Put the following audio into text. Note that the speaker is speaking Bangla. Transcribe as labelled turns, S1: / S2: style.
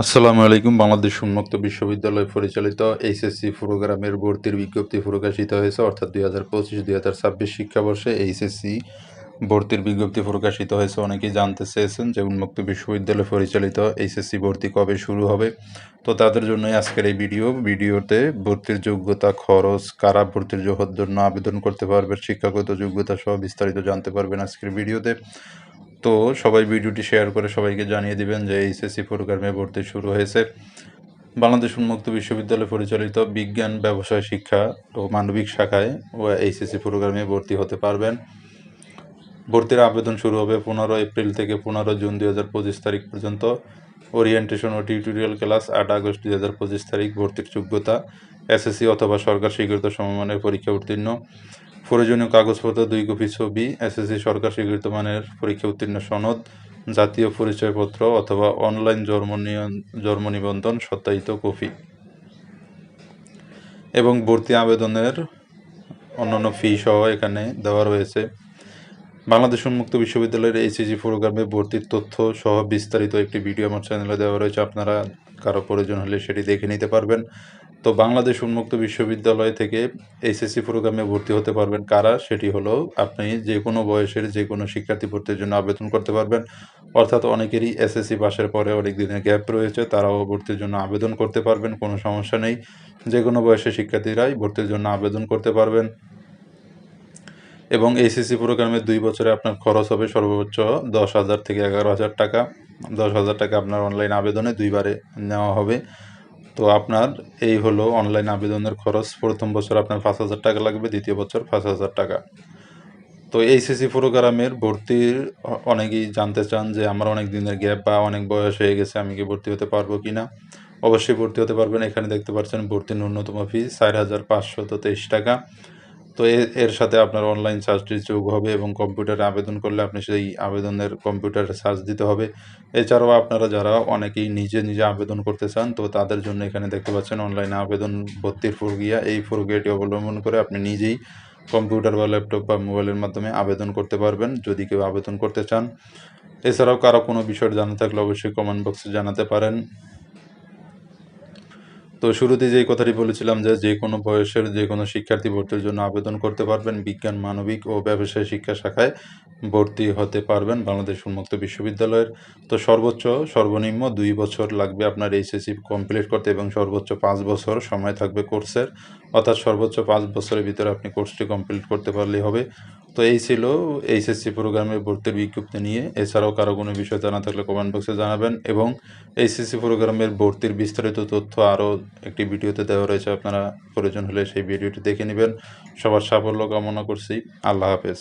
S1: আসসালামু আলাইকুম। বাংলাদেশ উন্মুক্ত বিশ্ববিদ্যালয় পরিচালিত এইচএসসি প্রোগ্রামের ভর্তির বিজ্ঞপ্তি প্রকাশিত হয়েছে, অর্থাৎ দুই হাজার পঁচিশ, দুই হাজার ছাব্বিশ শিক্ষাবর্ষে এইচএসসি ভর্তির বিজ্ঞপ্তি প্রকাশিত হয়েছে। অনেকেই জানতে চেয়েছেন যে উন্মুক্ত বিশ্ববিদ্যালয় পরিচালিত এইচএসসি ভর্তি কবে শুরু হবে। তো তাদের জন্যই আজকের এই ভিডিও। ভিডিওতে ভর্তির যোগ্যতা, খরচ, কারা ভর্তির জন্য আবেদন করতে পারবে, শিক্ষাগত যোগ্যতা সহ বিস্তারিত জানতে পারবেন আজকের ভিডিওতে। তো সবাই ভিডিওটি শেয়ার করে সবাইকে জানিয়ে দিবেন যে এইচএসসি প্রোগ্রামে ভর্তি শুরু হয়েছে। বাংলাদেশ উন্মুক্ত বিশ্ববিদ্যালয় পরিচালিত বিজ্ঞান, ব্যবসায়, শিক্ষা ও মানবিক শাখায় ও এইচএসসি প্রোগ্রামে ভর্তি হতে পারবেন। ভর্তির আবেদন শুরু হবে পনেরো এপ্রিল থেকে পনেরো জুন দুই হাজার পঁচিশ তারিখ পর্যন্ত। ওরিয়েন্টেশন ও টিউটোরিয়াল ক্লাস আট আগস্ট দুই হাজার পঁচিশ তারিখ। ভর্তির যোগ্যতা এসএসসি অথবা সরকার স্বীকৃত সমমানের পরীক্ষা উত্তীর্ণ। প্রয়োজনীয় কাগজপত্র, দুই কপি ছবি এসএসসি সরকার স্বীকৃত মানের পরীক্ষা উত্তীর্ণ সনদ, জাতীয় পরিচয়পত্র অথবা অনলাইন জন্ম জন্ম নিবন্ধন সত্যায়িত কপি এবং ভর্তি আবেদনের অন্যান্য ফি সহ এখানে দেওয়া রয়েছে। বাংলাদেশ উন্মুক্ত বিশ্ববিদ্যালয়ের এইচএসি প্রোগ্রামে ভর্তির তথ্য সহ বিস্তারিত একটি ভিডিও আমার চ্যানেলে দেওয়া রয়েছে। আপনারা কারও প্রয়োজন হলে সেটি দেখে নিতে পারবেন। তো বাংলাদেশ উন্মুক্ত বিশ্ববিদ্যালয় থেকে এইচএসসি প্রোগ্রামে ভর্তি হতে পারবেন কারা? সেটি হলো আপনি যে কোনো বয়সের যে কোনো শিক্ষার্থী ভর্তির জন্য আবেদন করতে পারবেন। অর্থাৎ অনেকেরই এসএসসি পাশের পরে অনেক দিনের গ্যাপ রয়েছে, তারাও ভর্তির জন্য আবেদন করতে পারবেন, কোনো সমস্যা নেই। যে কোনো বয়সের শিক্ষার্থীরাই ভর্তির জন্য আবেদন করতে পারবেন। এবং এইচএসসি প্রোগ্রামে দুই বছরে আপনার খরচ হবে সর্বোচ্চ দশ হাজার থেকে এগারো হাজার টাকা। দশ হাজার টাকা আপনার অনলাইন আবেদনে দুইবারে নেওয়া হবে। তো আপনার এই হলো অনলাইন আবেদনের খরচ। প্রথম বছর আপনার পাঁচ হাজার টাকা লাগবে, দ্বিতীয় বছর পাঁচ হাজার টাকা। তো এইসিসি প্রোগ্রামের ভর্তির অনেকেই জানতে চান যে আমার অনেক দিনের গ্যাপ বা অনেক বয়স হয়ে গেছে, আমি কি ভর্তি হতে পারব কি না? অবশ্যই ভর্তি হতে পারবেন। এখানে দেখতে পাচ্ছেন ভর্তির ন্যূনতম ফি চার হাজার পাঁচশত তেইশ টাকা। তো এর সাথে আপনার অনলাইন চার্জটি যোগ হবে এবং কম্পিউটারে আবেদন করলে আপনি সেই আবেদনের কম্পিউটারে চার্জ দিতে হবে। এছাড়াও আপনারা যারা অনেকেই নিজে নিজে আবেদন করতে চান, তো তাদের জন্য এখানে দেখতে পাচ্ছেন অনলাইনে আবেদন ভর্তির প্রক্রিয়া। এই প্রক্রিয়াটি অবলম্বন করে আপনি নিজেই কম্পিউটার বা ল্যাপটপ বা মোবাইলের মাধ্যমে আবেদন করতে পারবেন, যদি কেউ আবেদন করতে চান। এছাড়াও কারও কোনো বিষয় জানা থাকলে অবশ্যই কমেন্ট বক্সে জানাতে পারেন। তো শুরুতে যেই কথাটি বলেছিলাম যে যে কোনো বয়সের যে কোনো শিক্ষার্থী ভর্তির জন্য আবেদন করতে পারবেন বিজ্ঞান, মানবিক ও ব্যবসায় শিক্ষা শাখায় ভর্তি হতে পারবেন বাংলাদেশ উন্মুক্ত বিশ্ববিদ্যালয়ের। তো সর্বোচ্চ, সর্বনিম্ন দুই বছর লাগবে আপনার এইচএসসি কমপ্লিট করতে এবং সর্বোচ্চ পাঁচ বছর সময় থাকবে কোর্সের। অর্থাৎ সর্বোচ্চ পাঁচ বছরের ভিতরে আপনি কোর্সটি কমপ্লিট করতে পারলেই হবে। তো এই ছিল এইচএসসি প্রোগ্রামে ভর্তির বিজ্ঞপ্তি নিয়ে। এছাড়াও কারও কোনো বিষয় জানা থাকলে কমেন্ট বক্সে জানাবেন এবং এইচএসসি প্রোগ্রামের ভর্তির বিস্তারিত তথ্য আরও একটি ভিডিওতে দেওয়া রয়েছে, আপনারা প্রয়োজন হলে সেই ভিডিওটি দেখে নেবেন। সবার সাফল্য কামনা করছি। আল্লাহ হাফেজ।